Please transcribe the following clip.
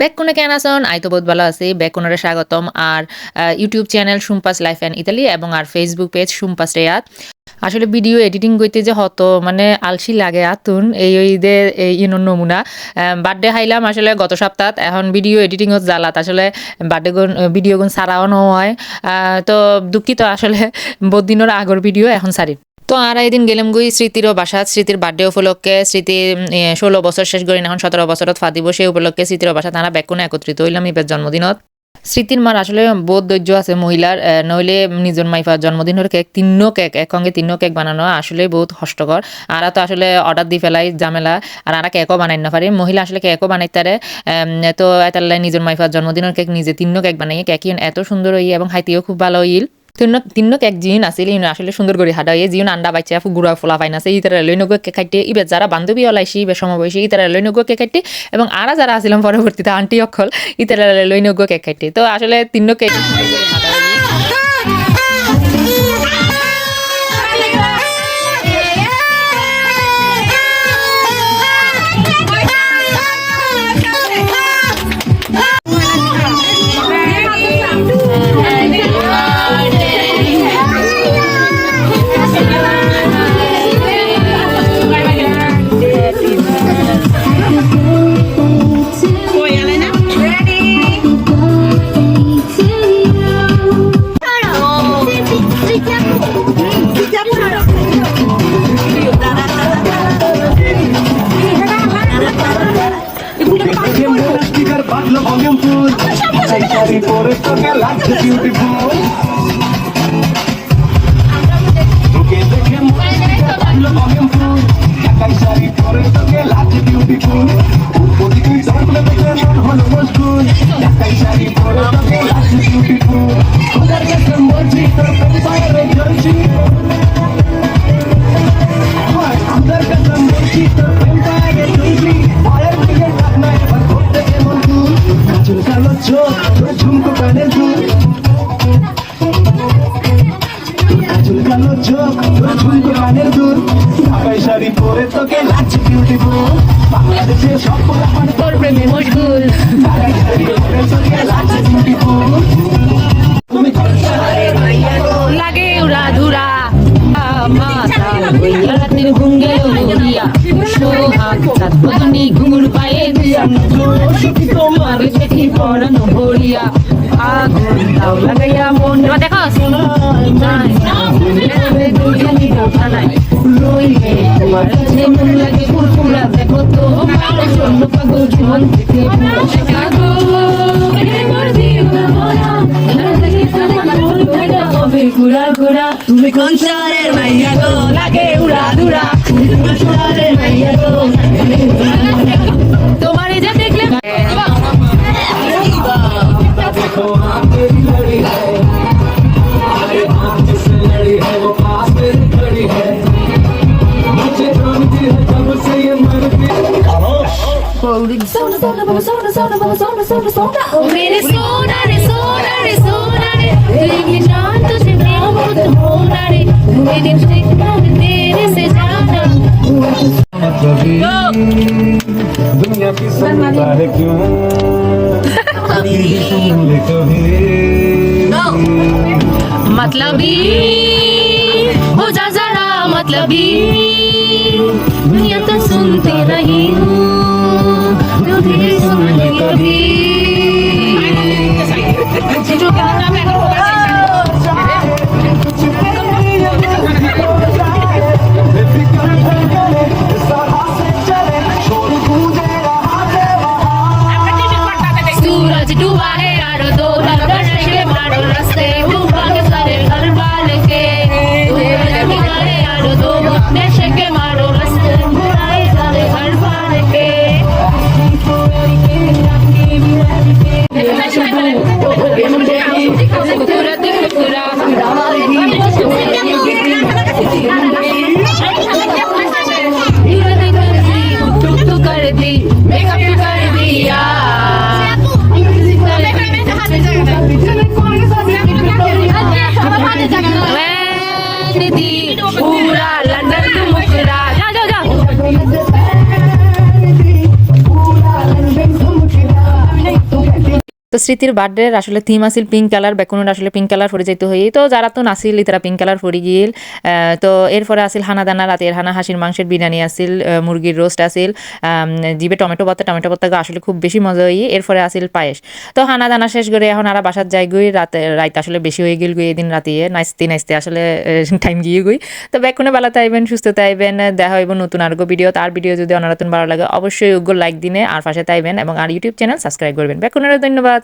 Back কোনে কেন আসন আই তো বহুত ভালো আছি। ব্যাক কোনারে স্বাগতম। আর ইউটিউব চ্যানেল সুম্পাস লাইফ অ্যান্ড ইতালি এবং আর ফেসবুক পেজ সুম্পাস রেয়াত। আসলে ভিডিও এডিটিং করতে যে হত মানে আলসি লাগে আতুন। এই ঈদের এই ইনর নমুনা। বার্থডে হাইলাম আসলে গত সপ্তাহ। এখন ভিডিও এডিটিং হত জ্বালাত। আসলে বার্থডে গুণ ভিডিও গুণ সারাও নয়। তো দুঃখিত আসলে বহুত দিনের আগর ভিডিও এখন সারি তো আর একদিন গেলাম গুই স্মৃতিরও বাসাত স্মৃতির বার্থডে উপলক্ষে, স্মৃতি ষোলো বছর শেষ করি এখন সতেরো বছরত ফাদিব, সেই উপলক্ষে স্মৃতির বাসা তারা ব্যাকুনে একত্রিত হইলাম এবার জন্মদিনত। স্মৃতির মার আসলে বহুত ধৈর্য আছে মহিলার নইলে নিজের মাইফার জন্মদিনের কেক, তিন্ন কেক একসঙ্গে তিন্ন কেক বানানো আসলে বহুত কষ্টকর। আর তো আসলে অর্ডার দি ফেলাই, ঝামেলা, আর আর কেকও বানাই না পারি। মহিলা আসলে কেকও বানাই তারে তো এতাল্লাই নিজের মাইফার জন্মদিনের কেক নিজে তিন্ন কেক বানাই কেক এত সুন্দর হই এবং খাইতেও খুব ভালো হইল। তিন্ন এক জিন আছিল, ইন আসলে সুন্দর করে হাডা এই জিন আন্ডা বাচ্চা গুড়া ফোলা পাই নাছে ইতারা কেক খাইতে, ইবে যারা বান্ধবী ওলাইছে, ইবে সমবয়সী ইতারা কে খাইতে, এবং আরা যারা আসিলাম পরবর্তীতে আন্টি অক্ষল ইতারা কেক খাইতে। তো আসলে তিন্ন বাজলো ভলিউম ফুল। এই পরে তোকে লাগছে বিউটিফুল চুল কালো চোখ তোর ঝুমকো কানের দুল চোখ তোর কানের দুল ঢাকাই শাড়ি পরে তোকে লাগছে বিউটিফুল বাংলাদেশে সব পোলা তোর প্রেমে মশগুল ঢাকাই শাড়ি পরে তোকে লাগছে বিউটিফুল তুমি লাগে উড়া ধুরা মাতা হইয়া রাতের ঘুঙ্গে উড়িয়া সোহাগ চাঁদ বদনি ঘুঙুর পায়ে দিয়া দেখি পড়ানো ভরিয়া আগুন দাও লাগাইয়া মন দেখো। তোমার ফুরফুরা দেখো তো আমার জন্য পাগল জীবন থেকে এবার ঘুরা ঘুরা তুমি কোন শহরের মাইয়া গো? লাগে উড়া দুরা। তুমি কোন শহরের মাইয়া গো? मेरे सोना रे सोना रे सोना रे। तुझे जान तुझे नाम होना रे। मेरे शिकवा तेरे से जाना। कभी दुनिया की संभाल क्यों मतलबी हो। जा जरा मतलबी दुनिया तो सुनते रही हूँ। विकृति पूरा लंदन मुकरा তো স্মৃতির বার্থডে আসলে থিম আছিল পিঙ্ক কালার বেকুনের আসলে পিঙ্ক কালার ফুরে যাইতে হই। তো যারা তো নাছিল তারা পিঙ্ক কালার গিল আহ, তো এরপরে আছিল হানা দানা রাতের হানা হাসির মাংসের বিরিয়ানি আহ, মুরগির রোস্ট আম, জিবে টমেটো পাতা টমেটো পাতা আসলে খুব বেশি মজা হই। এরপরে আছিল পায়েস। তো হানা দানা শেষ করে এখন আর বাসার যাই গই রাতে রাত আসলে বেশি হয়ে গেল গই এদিন রাতে। নাচতে নাচতে আসলে টাইম গিয়ে গই। তো বেকুনে বেলা তাইবেন সুস্থ তাইবেন দেখা হইব নতুন আরগো ভিডিও তার ভিডিও যদি অনারতন ভালো লাগে অবশ্যই উগ্র লাইক দিনে আর পাশে তাইবেন এবং আর ইউটিউব চ্যানেল সাবস্ক্রাইব করবেন। বেকুনের ধন্যবাদ।